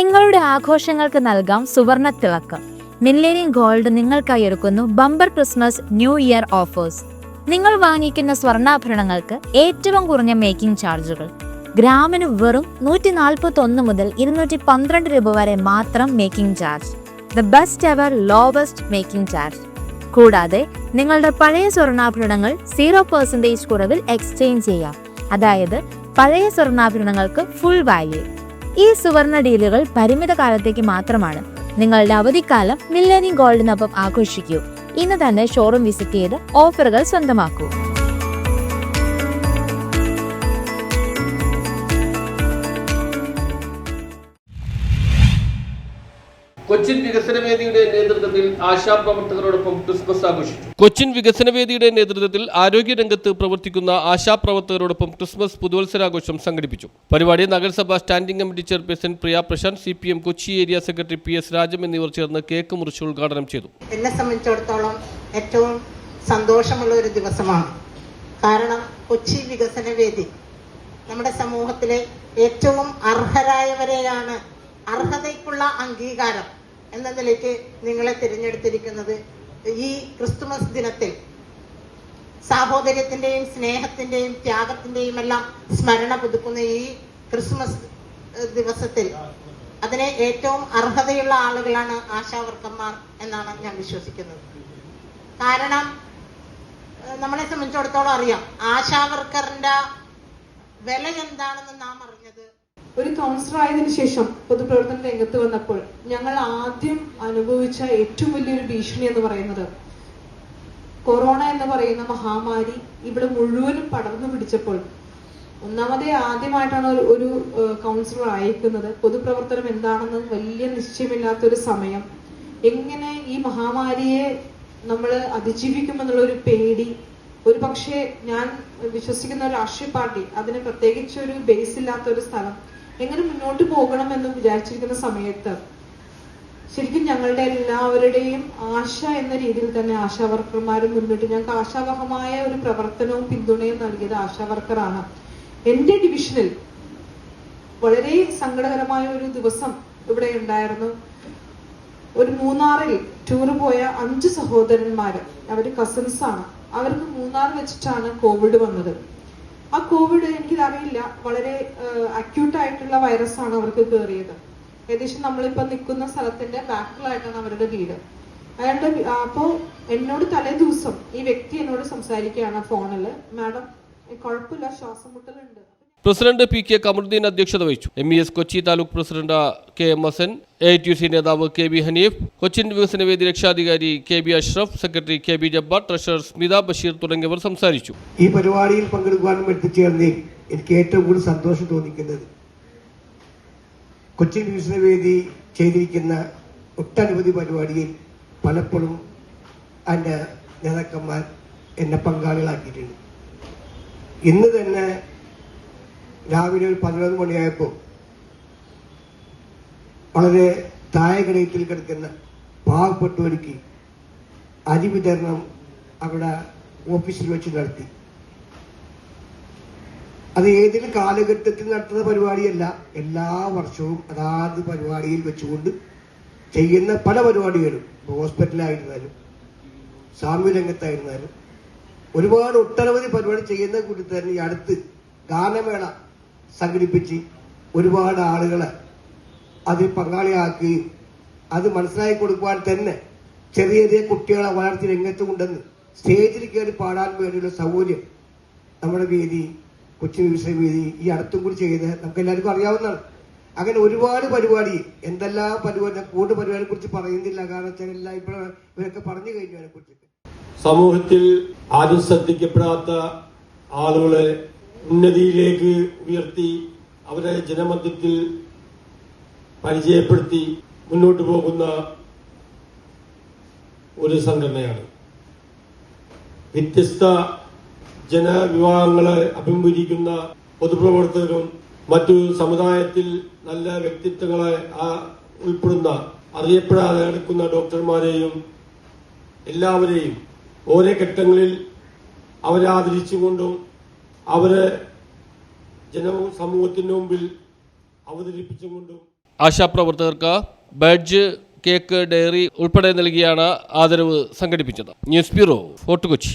നിങ്ങളുടെ ആഘോഷങ്ങൾക്ക് നൽകാം സുവർണ തിളക്കം. മില്ലേനിയം ഗോൾഡ് നിങ്ങൾക്കായി ഒരുക്കുന്നു bumper Christmas new year offers. നിങ്ങൾ വാങ്ങിക്കുന്ന സ്വർണാഭരണങ്ങൾക്ക് ഏറ്റവും കുറഞ്ഞ മേക്കിംഗ് ചാർജുകൾ. ഗ്രാമിന് വെറും നൂറ്റി നാൽപ്പത്തി ഒന്ന് മുതൽ ഇരുന്നൂറ്റി പന്ത്രണ്ട് രൂപ വരെ മാത്രം making charge. The best ever lowest making charge കൂടാതെ നിങ്ങളുടെ പഴയ സ്വർണാഭരണങ്ങൾ സീറോ പെർസെന്റേജ് കുറവിൽ എക്സ്ചേഞ്ച് ചെയ്യാം. അതായത് പഴയ സ്വർണാഭരണങ്ങൾക്ക് ഫുൾ വാല്യൂ ഈ സുവർണ ഡീലുകൾ പരിമിത കാലത്തേക്ക് മാത്രമാണ്. നിങ്ങളുടെ അവധിക്കാലം മില്ലേനിയം ഗോൾഡിനൊപ്പം ആഘോഷിക്കൂ. ഇന്ന് തന്നെ ഷോറൂം വിസിറ്റ് ചെയ്ത് ഓഫറുകൾ സ്വന്തമാക്കൂ. കൊച്ചിൻ വികസന വേദിയുടെ നേതൃത്വത്തിൽ ആശാപ്രവർത്തകരോടൊപ്പം ക്രിസ്മസ് ആഘോഷിച്ചു. കൊച്ചിൻ വികസന വേദിയുടെ നേതൃത്വത്തിൽ ആരോഗ്യരംഗത്ത് പ്രവർത്തിക്കുന്ന ആശാപ്രവർത്തകരോടൊപ്പം ക്രിസ്മസ് പുതുവത്സരാഘോഷം സംഘടിപ്പിച്ചു. പരിപാടി നഗരസഭ standing committee chairperson Priya Prashanth C P M Kochi area secretary P S Rajam എന്നിവർ ചേർന്ന് കേക്ക് മുറിച്ച് ഉദ്ഘാടനം ചെയ്തു. എന്നെ സംബന്ധിച്ചിടത്തോളം ഏറ്റവും സന്തോഷമുള്ള ഒരു ദിവസമാണ്. കാരണം കൊച്ചി വികസന വേദി നമ്മുടെ സമൂഹത്തിലെ ഏറ്റവും അർഹരായവരെയാണ്. അർഹതയ്ക്കുള്ള അംഗീകാരം. എന്ന നിലയ്ക്ക് നിങ്ങളെ തിരഞ്ഞെടുത്തിരിക്കുന്നത് ഈ ക്രിസ്തുമസ് ദിനത്തിൽ സാഹോദര്യത്തിന്റെയും സ്നേഹത്തിന്റെയും ത്യാഗത്തിന്റെയും എല്ലാം സ്മരണ പുതുക്കുന്ന ഈ ക്രിസ്മസ് ദിവസത്തിൽ അതിനെ ഏറ്റവും അർഹതയുള്ള ആളുകളാണ് ആശാവർക്കന്മാർ എന്നാണ് ഞാൻ വിശ്വസിക്കുന്നത്. കാരണം നമ്മളെ സംബന്ധിച്ചിടത്തോളം അറിയാം ആശാവർക്കറിന്റെ വില എന്താണെന്ന് നാം അറിഞ്ഞത് ഒരു കൗൺസിലർ ആയതിനു ശേഷം പൊതുപ്രവർത്തന രംഗത്ത് വന്നപ്പോൾ ഞങ്ങൾ ആദ്യം അനുഭവിച്ച ഏറ്റവും വലിയൊരു ഭീഷണി എന്ന് പറയുന്നത് കൊറോണ എന്ന് പറയുന്ന മഹാമാരി ഇവിടെ മുഴുവനും പടർന്നു പിടിച്ചപ്പോൾ ഒന്നാമതേ ആദ്യമായിട്ടാണ് ഒരു- കൗൺസിലർ അയക്കുന്നത്. പൊതുപ്രവർത്തനം എന്താണെന്ന് വലിയ നിശ്ചയമില്ലാത്ത ഒരു സമയം. എങ്ങനെ ഈ മഹാമാരിയെ നമ്മൾ അതിജീവിക്കുമെന്നുള്ള ഒരു പേടി ഒരു പക്ഷേ ഞാൻ വിശ്വസിക്കുന്ന ഒരു രാഷ്ട്രീയ പാർട്ടി അതിന് പ്രത്യേകിച്ച് ഒരു ബേസ് ഇല്ലാത്ത ഒരു സ്ഥലം എങ്ങനെ മുന്നോട്ട് പോകണം എന്ന് വിചാരിച്ചിരിക്കുന്ന സമയത്ത് ശരിക്കും ഞങ്ങളുടെ എല്ലാവരുടെയും ആശ എന്ന രീതിയിൽ തന്നെ ആശാ വർക്കർമാരും മുന്നിട്ട് ഞങ്ങൾക്ക് ആശാവഹമായ ഒരു പ്രവർത്തനവും പിന്തുണയും നൽകിയത് ആശാ വർക്കറാണ് എന്റെ ഡിവിഷനിൽ വളരെ സങ്കടകരമായ ഒരു ദിവസം ഇവിടെ ഉണ്ടായിരുന്നു. ഒരു മൂന്നാറിൽ ടൂർ പോയ അഞ്ച് സഹോദരന്മാര് അവർ കസിൻസ് ആണ്. അവർക്ക് മൂന്നാർ വെച്ചിട്ടാണ് കോവിഡ് വന്നത്. ആ കോവിഡ് എനിക്കറിയില്ല വളരെ അക്യൂട്ടായിട്ടുള്ള വൈറസ് ആണ് അവർക്ക് കയറിയത് ഏകദേശം നമ്മളിപ്പോ നിൽക്കുന്ന സ്ഥലത്തിന്റെ ബാക്കിലായിട്ടാണ് അവരുടെ വീട്. അയാളുടെ വി- അപ്പോ എന്നോട് തലേ ദിവസം ഈ വ്യക്തി എന്നോട് സംസാരിക്കുകയാണ് ഫോണിൽ. മാഡം കുഴപ്പമില്ല ശ്വാസം മുട്ടലുണ്ട് പ്രസിഡന്റ് പി കെ കമറുദ്ദീൻ അധ്യക്ഷത വഹിച്ചു. M E S Kochi taluk president K M Hassan A T C നേതാവ് കെ ബി ഹനീഫ് കൊച്ചിൻ വികസന വേദി രക്ഷാധികാരി K B Ashraf secretary K B Jabbar treasurer Smitha Basheer തുടങ്ങിയവർ സംസാരിച്ചു. ഈ പരിപാടിയിൽ പങ്കെടുക്കുവാനും എത്തിച്ചേർന്നതിൽ എനിക്ക് ഏറ്റവും കൂടുതൽ സന്തോഷം തോന്നിക്കുന്നത് കൊച്ചിൻ വികസന വേദി ചെയ്തിരിക്കുന്ന ഒട്ടനവധി പരിപാടിയിൽ പലപ്പോഴും അതിന്റെ നേതാക്കന്മാർ എന്നെ പങ്കാളികളാക്കിയിട്ടുണ്ട്. ഇന്ന് തന്നെ രാവിലെ ഒരു പതിനൊന്ന് മണിയായപ്പോൾ വളരെ താഴെക്കിടയത്തിൽ കിടക്കുന്ന പാവപ്പെട്ടവർക്ക് അരി വിതരണം അവിടെ ഓഫീസിൽ വെച്ച് നടത്തി. അത് ഏതെങ്കിലും കാലഘട്ടത്തിൽ നടത്തുന്ന പരിപാടിയല്ല. എല്ലാ വർഷവും അതാത് പരിപാടിയിൽ വെച്ചുകൊണ്ട് ചെയ്യുന്ന പല പരിപാടികളും. ഹോസ്പിറ്റലായിരുന്നാലും സാമ്യ രംഗത്തായിരുന്നാലും ഒരുപാട് ഒട്ടനവധി പരിപാടി ചെയ്യുന്ന കൂട്ടത്തിൽ തന്നെ ഈ അടുത്ത് ഗാനമേള സംഘടിപ്പിച്ച് ഒരുപാട് ആളുകളെ അതിൽ പങ്കാളിയാക്കുകയും അത് മനസ്സിലാക്കി കൊടുക്കുവാൻ തന്നെ ചെറിയ ചെറിയ കുട്ടികളെ വളർത്തി രംഗത്ത് സ്റ്റേജിൽ കയറി പാടാൻ വേണ്ടിയുള്ള സൗകര്യം നമ്മുടെ വേദി കൊച്ചി വേദി ഈ അടുത്തും കൂടി ചെയ്ത് നമുക്ക് എല്ലാവർക്കും അറിയാവുന്നതാണ്. അങ്ങനെ ഒരുപാട് പരിപാടി എന്തെല്ലാം പരിപാടി കൂടുതൽ പരിപാടിയെ കുറിച്ച് പറയുന്നില്ല. കാരണം വെച്ചാൽ എല്ലാം ഇവരൊക്കെ പറഞ്ഞു കഴിഞ്ഞു അതിനെ കുറിച്ച്. സമൂഹത്തിൽ ആരും ശ്രദ്ധിക്കപ്പെടാത്ത ആളുകളെ ഉന്നതിയിലേക്ക് ഉയർത്തി അവരെ ജനമധ്യത്തിൽ പരിചയപ്പെടുത്തി മുന്നോട്ട് പോകുന്ന ഒരു സംഘടനയാണ്. വ്യത്യസ്ത ജനവിഭാഗങ്ങളെ അഭിമുഖീകരിക്കുന്ന പൊതുപ്രവർത്തകരും മറ്റു സമുദായത്തിൽ നല്ല വ്യക്തിത്വങ്ങളെ ഉൾപ്പെടുന്ന അറിയപ്പെടാതെ നടക്കുന്ന ഡോക്ടർമാരെയും എല്ലാവരെയും ഓരോ ഘട്ടങ്ങളിൽ അവരെ ആദരിച്ചുകൊണ്ടും അവരെ ജന സമൂഹത്തിന് മുമ്പിൽ അവതരിപ്പിച്ചുകൊണ്ടും ആശാപ്രവർത്തകർക്ക് ബഡ്ജ് കേക്ക് ഡയറി ഉൾപ്പെടെ നൽകിയാണ് ആദരവ് സംഘടിപ്പിച്ചത്. News bureau Fort Kochi.